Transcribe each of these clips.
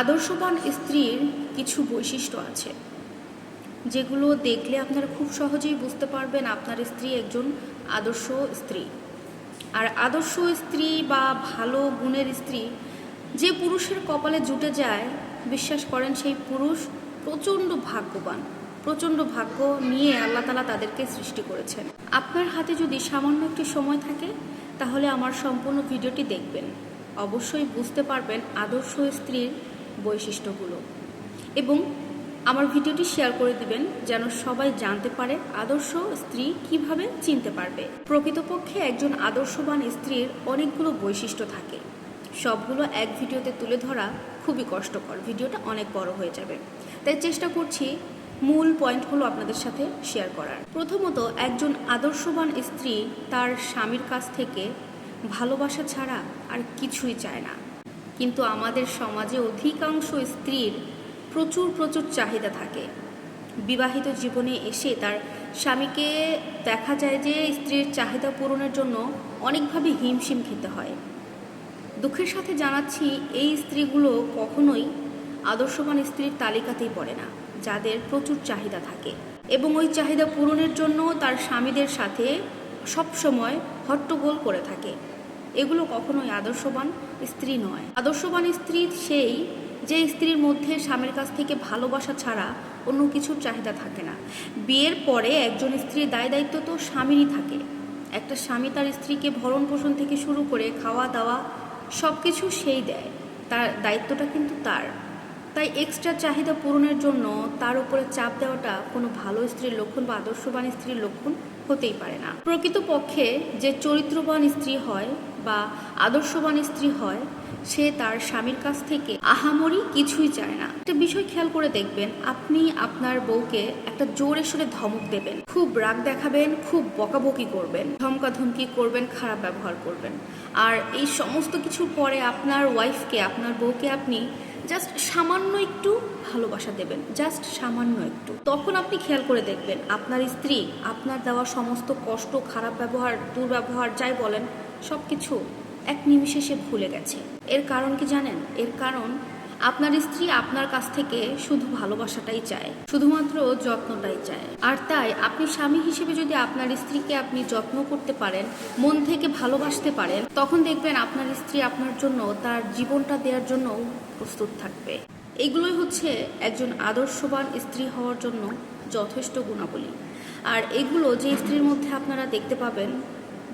আদর্শবান স্ত্রীর কিছু বৈশিষ্ট্য আছে, যেগুলো দেখলে আপনারা খুব সহজেই বুঝতে পারবেন আপনার স্ত্রী একজন আদর্শ স্ত্রী। আর আদর্শ স্ত্রী বা ভালো গুণের স্ত্রী যে পুরুষের কপালে জুটে যায়, বিশ্বাস করেন সেই পুরুষ প্রচণ্ড ভাগ্যবান, প্রচণ্ড ভাগ্য নিয়ে আল্লাহ তালা তাদেরকে সৃষ্টি করেছেন। আপনার হাতে যদি সামান্য একটি সময় থাকে, তাহলে আমার সম্পূর্ণ ভিডিওটি দেখবেন। অবশ্যই বুঝতে পারবেন আদর্শ স্ত্রীর বৈশিষ্ট্যগুলো। এবং আমার ভিডিওটি শেয়ার করে দিবেন যেন সবাই জানতে পারে আদর্শ স্ত্রী কীভাবে চিনতে পারবে। প্রকৃতপক্ষে একজন আদর্শবান স্ত্রীর অনেকগুলো বৈশিষ্ট্য থাকে। সবগুলো এক ভিডিওতে তুলে ধরা খুবই কষ্টকর। ভিডিওটা অনেক বড় হয়ে যাবে। তাই চেষ্টা করছি মূল পয়েন্টগুলো আপনাদের সাথে শেয়ার করার। প্রথমত, একজন আদর্শবান স্ত্রী তার স্বামীর কাছ থেকে ভালোবাসা ছাড়া আর কিছুই চায় না। কিন্তু আমাদের সমাজে অধিকাংশ স্ত্রীর প্রচুর প্রচুর চাহিদা থাকে। বিবাহিত জীবনে এসে তার স্বামীকে দেখা যায় যে স্ত্রীর চাহিদা পূরণের জন্য অনেকভাবে হিমশিম খেতে হয়। দুঃখের সাথে জানাচ্ছি, এই স্ত্রীগুলো কখনোই আদর্শবান স্ত্রীর তালিকাতেই পড়ে না, যাদের প্রচুর চাহিদা থাকে এবং ওই চাহিদা পূরণের জন্য তার স্বামীদের সাথে সবসময় হট্টগোল করে থাকে। এগুলো কখনোই আদর্শবান স্ত্রী নয়। আদর্শবান স্ত্রী সেই যে স্ত্রীর মধ্যে স্বামীর কাছ থেকে ভালোবাসা ছাড়া অন্য কিছুর চাহিদা থাকে না। বিয়ের পরে একজন স্ত্রীর দায় দায়িত্ব তো স্বামীরই থাকে। একটা স্বামী তার স্ত্রীকে ভরণ পোষণ থেকে শুরু করে খাওয়া দাওয়া সব কিছু সেই দেয়। তার দায়িত্বটা কিন্তু তার। তাই এক্সট্রা চাহিদা পূরণের জন্য তার উপরে চাপ দেওয়াটা কোনো ভালো স্ত্রীর লক্ষণ বা আদর্শবান স্ত্রীর লক্ষণ হতেই পারে না। প্রকৃতপক্ষে যে চরিত্রবান স্ত্রী হয় বা আদর্শবান স্ত্রী হয়, সে তার স্বামীর কাছ থেকে আহামরি কিছুই চায় না। একটা বিষয় খেয়াল করে দেখবেন, আপনি আপনার বউকে একটা জোরে সোরে ধমক দেবেন। খুব রাগ দেখাবেন, খুব বকাবকি করবেন। ধমকা ধমকি করবেন, খারাপ ব্যবহার করবেন। আর এই সমস্ত কিছুর পরে আপনার ওয়াইফকে আপনার বউকে আপনি জাস্ট সামান্য একটু ভালোবাসা দেবেন, জাস্ট সামান্য একটু। তখন আপনি খেয়াল করে দেখবেন আপনার স্ত্রী, আপনার দেওয়া সমস্ত কষ্ট, খারাপ ব্যবহার, দুর্ব্যবহার, যাই বলেন সব কিছু এক নিমিষে সে ভুলে গেছে। এর কারণ কি জানেন? এর কারণ আপনার স্ত্রী আপনার কাছ থেকে শুধু ভালোবাসাটাই চায়, শুধুমাত্র যত্নটাই চায়। আর তাই আপনি স্বামী হিসেবে যদি আপনার স্ত্রীকে আপনি যত্ন করতে পারেন, মন থেকে ভালোবাসতে পারেন, তখন দেখবেন আপনার স্ত্রী আপনার জন্য তার জীবনটা দেওয়ার জন্য প্রস্তুত থাকবে। এগুলোই হচ্ছে একজন আদর্শবান স্ত্রী হওয়ার জন্য যথেষ্ট গুণাবলী। আর এগুলো যে স্ত্রীর মধ্যে আপনারা দেখতে পাবেন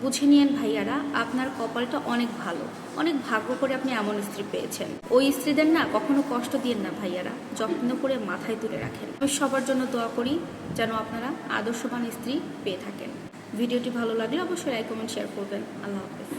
বুঝে নিয়েন ভাইয়ারা, আপনার কপালটা অনেক ভালো। অনেক ভাগ্য করে আপনি এমন স্ত্রী পেয়েছেন। ওই স্ত্রীদের না কখনো কষ্ট দিয়েন না ভাইয়ারা, যত্ন করে মাথায় তুলে রাখেন। আমি সবার জন্য দোয়া করি যেন আপনারা আদর্শবান স্ত্রী পেয়ে থাকেন। ভিডিওটি ভালো লাগলে অবশ্যই লাইক কমেন্ট শেয়ার করবেন। আল্লাহ হাফেজ।